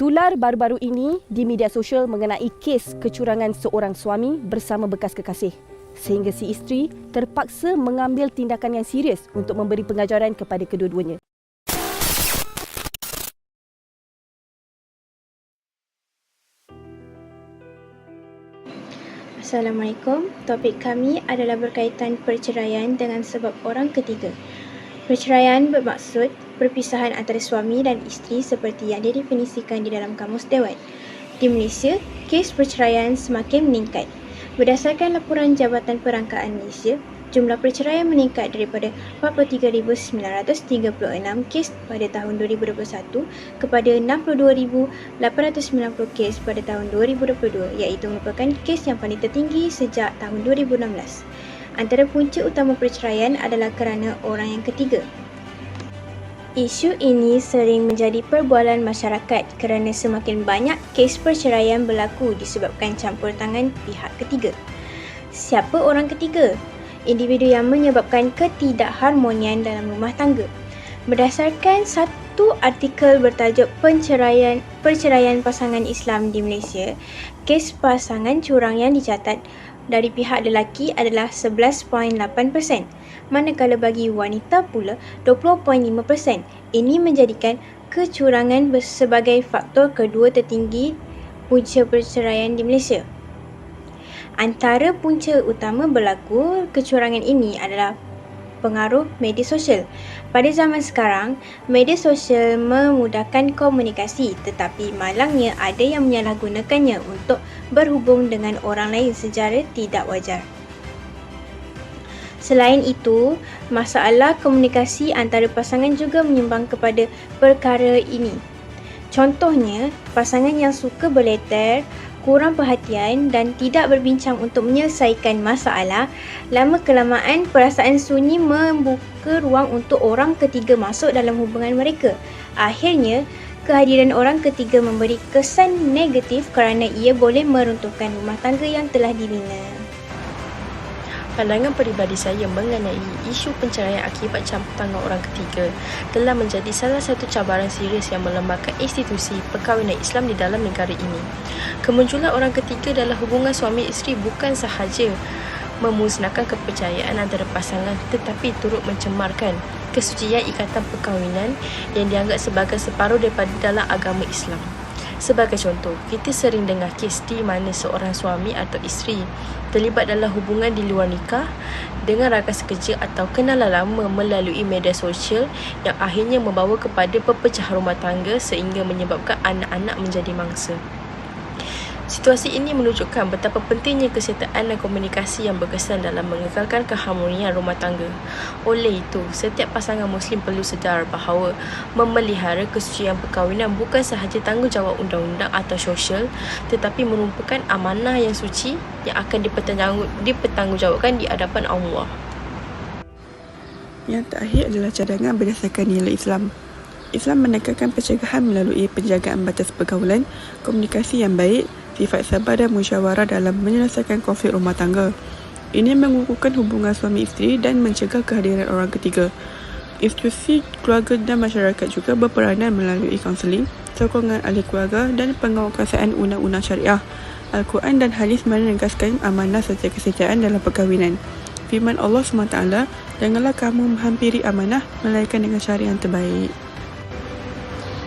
Beredar baru-baru ini di media sosial mengenai kes kecurangan seorang suami bersama bekas kekasih sehingga si isteri terpaksa mengambil tindakan yang serius untuk memberi pengajaran kepada kedua-duanya. Assalamualaikum. Topik kami adalah berkaitan perceraian dengan sebab orang ketiga. Perceraian bermaksud perpisahan antara suami dan isteri seperti yang didefinisikan di dalam Kamus Dewan. Di Malaysia, kes perceraian semakin meningkat. Berdasarkan laporan Jabatan Perangkaan Malaysia, jumlah perceraian meningkat daripada 43,936 kes pada tahun 2021 kepada 62,890 kes pada tahun 2022 iaitu merupakan kes yang paling tertinggi sejak tahun 2016. Antara punca utama perceraian adalah kerana orang yang ketiga. Isu ini sering menjadi perbualan masyarakat kerana semakin banyak kes perceraian berlaku disebabkan campur tangan pihak ketiga. Siapa orang ketiga? Individu yang menyebabkan ketidakharmonian dalam rumah tangga. Berdasarkan satu artikel bertajuk Penceraian Perceraian Pasangan Islam di Malaysia, kes pasangan curang yang dicatat dari pihak lelaki adalah 11.8%, manakala bagi wanita pula 20.5%. Ini menjadikan kecurangan sebagai faktor kedua tertinggi punca perceraian di Malaysia. Antara punca utama berlaku kecurangan ini adalah pengaruh media sosial. Pada zaman sekarang, media sosial memudahkan komunikasi tetapi malangnya ada yang menyalahgunakannya untuk berhubung dengan orang lain secara tidak wajar. Selain itu, masalah komunikasi antara pasangan juga menyumbang kepada perkara ini. Contohnya, pasangan yang suka berleter kurang perhatian dan tidak berbincang untuk menyelesaikan masalah, lama kelamaan perasaan sunyi membuka ruang untuk orang ketiga masuk dalam hubungan mereka. Akhirnya, kehadiran orang ketiga memberi kesan negatif kerana ia boleh meruntuhkan rumah tangga yang telah dibina. Pandangan peribadi saya mengenai isu penceraian akibat campur tangan orang ketiga telah menjadi salah satu cabaran serius yang melemahkan institusi perkahwinan Islam di dalam negara ini. Kemunculan orang ketiga dalam hubungan suami isteri bukan sahaja memusnahkan kepercayaan antara pasangan tetapi turut mencemarkan kesucian ikatan perkahwinan yang dianggap sebagai separuh daripada dalam agama Islam. Sebagai contoh, kita sering dengar kes di mana seorang suami atau isteri terlibat dalam hubungan di luar nikah dengan rakan sekerja atau kenalan lama melalui media sosial yang akhirnya membawa kepada perpecahan rumah tangga sehingga menyebabkan anak-anak menjadi mangsa. Situasi ini menunjukkan betapa pentingnya kesihatan dan komunikasi yang berkesan dalam mengekalkan keharmonian rumah tangga. Oleh itu, setiap pasangan Muslim perlu sedar bahawa memelihara kesucian perkahwinan bukan sahaja tanggungjawab undang-undang atau sosial tetapi merupakan amanah yang suci yang akan dipertanggungjawabkan di hadapan Allah. Yang terakhir adalah cadangan berdasarkan nilai Islam. Islam menekankan pencegahan melalui penjagaan batas pergaulan, komunikasi yang baik, sifat sabar dan musyawarah dalam menyelesaikan konflik rumah tangga. Ini mengukuhkan hubungan suami isteri dan mencegah kehadiran orang ketiga. Institusi keluarga dan masyarakat juga berperanan melalui kaunseling, sokongan ahli keluarga dan penguasaan undang-undang syariah. Al-Quran dan hadis menegaskan amanah serta kesetiaan dalam perkahwinan. Firman Allah SWT, Janganlah kamu menghampiri amanah melainkan dengan cara yang terbaik.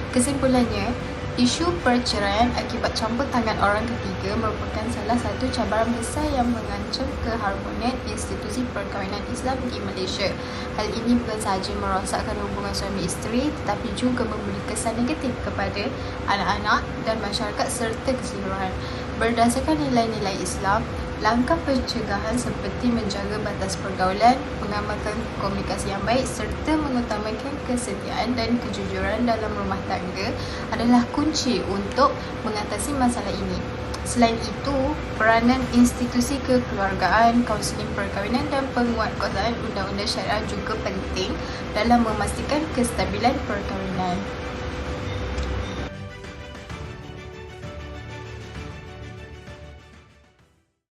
Kesimpulannya, Isu perceraian akibat campur tangan orang ketiga merupakan salah satu cabaran besar yang mengancam keharmonian institusi perkahwinan Islam di Malaysia. Hal ini bukan sahaja merosakkan hubungan suami isteri tetapi juga memberi kesan negatif kepada anak-anak dan masyarakat serta keseluruhan. Berdasarkan nilai-nilai Islam, Langkah pencegahan seperti menjaga batas pergaulan, mengamalkan komunikasi yang baik serta mengutamakan kesetiaan dan kejujuran dalam rumah tangga adalah kunci untuk mengatasi masalah ini. Selain itu, peranan institusi kekeluargaan, kaunseling perkahwinan dan penguatkuasaan undang-undang syariah juga penting dalam memastikan kestabilan perkahwinan.